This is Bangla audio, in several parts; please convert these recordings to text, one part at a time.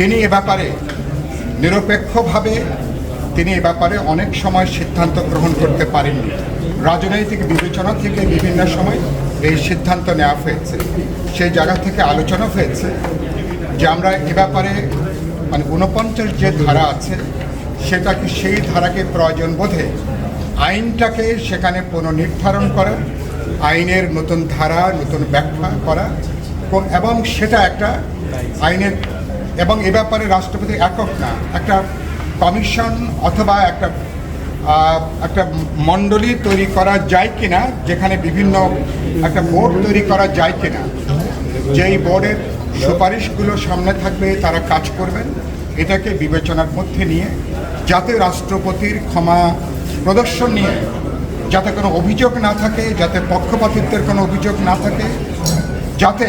তিনি এ ব্যাপারে নিরপেক্ষভাবে তিনি এ ব্যাপারে অনেক সময় সিদ্ধান্ত গ্রহণ করতে পারেননি। রাজনৈতিক বিবেচনা থেকে বিভিন্ন সময় এই সিদ্ধান্ত নেওয়া হয়েছে। সেই জায়গা থেকে আলোচনা হয়েছে যে আমরা এ ব্যাপারে মানে ঊনপঞ্চাশ যে ধারা আছে সেটাকে সেই ধারাকে প্রয়োজন বোধে আইনটাকে সেখানে পুনর্নির্ধারণ করা, আইনের নতুন ধারা, নতুন ব্যাখ্যা করা এবং সেটা একটা আইনের এবং এ ব্যাপারে রাষ্ট্রপতি একক না, একটা কমিশন অথবা একটা একটা মণ্ডলী তৈরি করা যায় কিনা, যেখানে বিভিন্ন একটা বোর্ড তৈরি করা যায় কিনা, যেই বোর্ডের সুপারিশগুলো সামনে থাকবে, তারা কাজ করবেন। এটাকে বিবেচনার মধ্যে নিয়ে, যাতে রাষ্ট্রপতির ক্ষমা প্রদর্শন নিয়ে, যাতে কোনো অভিযোগ না থাকে, যাতে পক্ষপাতিত্বের কোনো অভিযোগ না থাকে, যাতে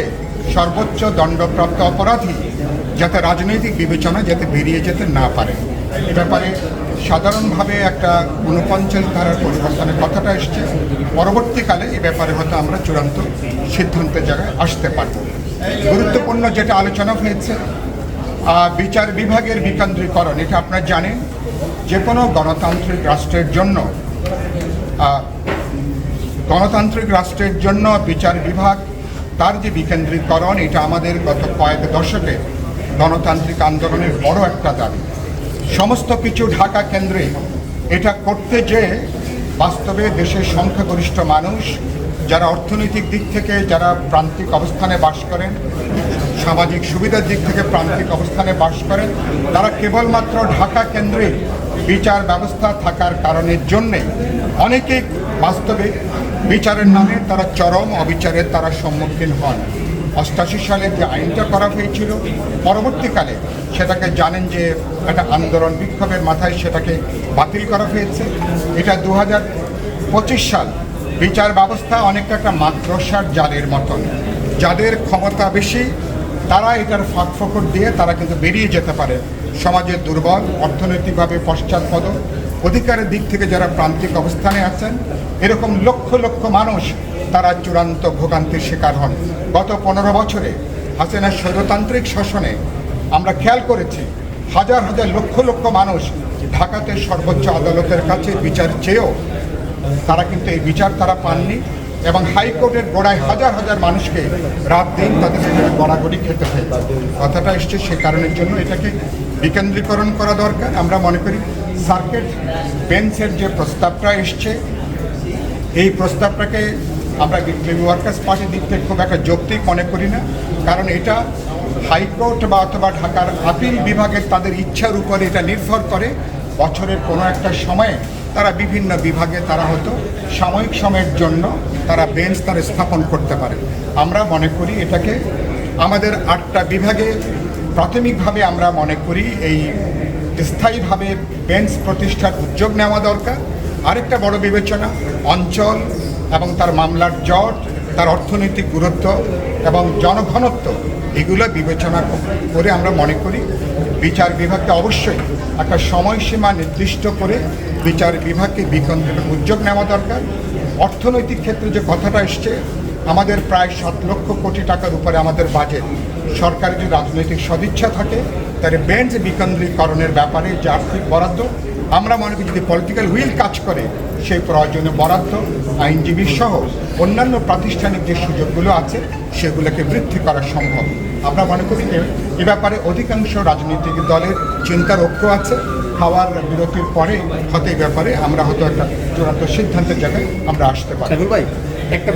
সর্বোচ্চ দণ্ডপ্রাপ্ত অপরাধী যাতে রাজনৈতিক বিবেচনা যাতে বেরিয়ে যেতে না পারে। এ ব্যাপারে সাধারণভাবে একটা ঊনপঞ্চাশ ধারার পরিবর্তনের কথাটা এসছে। পরবর্তীকালে এ ব্যাপারে হয়তো আমরা চূড়ান্ত সিদ্ধান্তের জায়গায় আসতে পারব। গুরুত্বপূর্ণ যেটা আলোচনা হয়েছে বিচার বিভাগের বিকেন্দ্রীকরণ, এটা আপনারা জানেন, যে কোনো গণতান্ত্রিক রাষ্ট্রের জন্য গণতান্ত্রিক রাষ্ট্রের জন্য বিচার বিভাগ তার যে বিকেন্দ্রীকরণ, এটা আমাদের গত কয়েক দশকে গণতান্ত্রিক আন্দোলনের বড় একটা দাবি। সমস্ত কিছু ঢাকা কেন্দ্রে এটা করতে যে বাস্তবে দেশের সংখ্যাগরিষ্ঠ মানুষ, যারা অর্থনৈতিক দিক থেকে যারা প্রান্তিক অবস্থানে বাস করেন, সামাজিক সুবিধার দিক থেকে প্রান্তিক অবস্থানে বাস করেন, তারা কেবলমাত্র ঢাকা কেন্দ্রে বিচার ব্যবস্থা থাকার কারণের জন্যে অনেকে বাস্তবে বিচারের নামে তারা চরম অবিচারের তারা সম্মুখীন হন। অষ্টাশি সালে যে আইনটা করা হয়েছিল, পরবর্তীকালে সেটাকে জানেন যে একটা আন্দোলন বিক্ষোভের মাথায় সেটাকে বাতিল করা হয়েছে। এটা দু হাজার পঁচিশ সাল বিচার ব্যবস্থা অনেকটা একটা মাদ্রাসার জালের মতন। যাদের ক্ষমতা বেশি, তারা এটার ফাঁক দিয়ে তারা কিন্তু বেরিয়ে যেতে পারে। সমাজের দুর্বল, অর্থনৈতিকভাবে পশ্চাৎপদ অধিকারের দিক থেকে যারা প্রান্তিক অবস্থানে আছেন, এরকম লক্ষ লক্ষ মানুষ তারা চূড়ান্ত ভোগান্তির শিকার হন। গত পনেরো বছরে হাসিনার স্বৈরতান্ত্রিক শাসনে আমরা খেয়াল করেছি, হাজার হাজার লক্ষ লক্ষ মানুষ ঢাকাতে সর্বোচ্চ আদালতের কাছে বিচার চেয়েও তারা কিন্তু এই বিচার তারা পাননি এবং হাইকোর্টের গোড়ায় হাজার হাজার মানুষকে রাত দিন তাদের গড়াগড়ি খেতে হয়েছে। কথাটা এসছে সে কারণের জন্য এটাকে বিকেন্দ্রীকরণ করা দরকার। আমরা মনে করি সার্কিট বেঞ্চের যে প্রস্তাবটা এসছে, এই প্রস্তাবটাকে আমরা বিপ্লবী ওয়ার্কার্স পার্টির দিক থেকে খুব একটা যৌক্তিক মনে করি না, কারণ এটা হাইকোর্ট বা অথবা ঢাকার আপিল বিভাগের তাদের ইচ্ছার উপরে এটা নির্ভর করে। বছরের কোনো একটা সময়ে তারা বিভিন্ন বিভাগে তারা হয়তো সাময়িক সময়ের জন্য তারা বেঞ্চ তারা স্থাপন করতে পারে। আমরা মনে করি এটাকে আমাদের আটটা বিভাগে প্রাথমিকভাবে আমরা মনে করি এই স্থায়ীভাবে বেঞ্চ প্রতিষ্ঠার উদ্যোগ নেওয়া দরকার। আরেকটা বড় বিবেচনা, অঞ্চল এবং তার মামলার জট, তার অর্থনৈতিক গুরুত্ব এবং জনঘনত্ব, এগুলো বিবেচনা করে আমরা মনে করি। বিচার বিভাগকে অবশ্যই একটা সময়সীমা নির্দিষ্ট করে বিচার বিভাগকে বিকেন্দ্রের উদ্যোগ নেওয়া দরকার। অর্থনৈতিক ক্ষেত্রে যে কথাটা এসছে আমাদের প্রায় সাত লক্ষ কোটি টাকার উপরে আমাদের বাজেট সরকারের যদি রাজনৈতিক সদিচ্ছা থাকে তাহলে বেঞ্চ বিকেন্দ্রীকরণের ব্যাপারে যে আর্থিক বরাদ্দ, আমরা মনে করি যদি পলিটিক্যাল উইল কাজ করে, সেই প্রয়োজনীয় বরাদ্দ, আইনজীবী সহ অন্যান্য প্রাতিষ্ঠানিক যে সুযোগগুলো আছে, সেগুলোকে বৃদ্ধি করা সম্ভব। আমরা মনে করি এ- এ ব্যাপারে অধিকাংশ রাজনৈতিক দলের চিন্তার ঐক্য আছে। খাওয়ার বিরতির পরে এই ব্যাপারে আমরা হয়তো একটা চূড়ান্ত সিদ্ধান্তের জায়গায় আমরা আসতে পারি। ভাই, একটা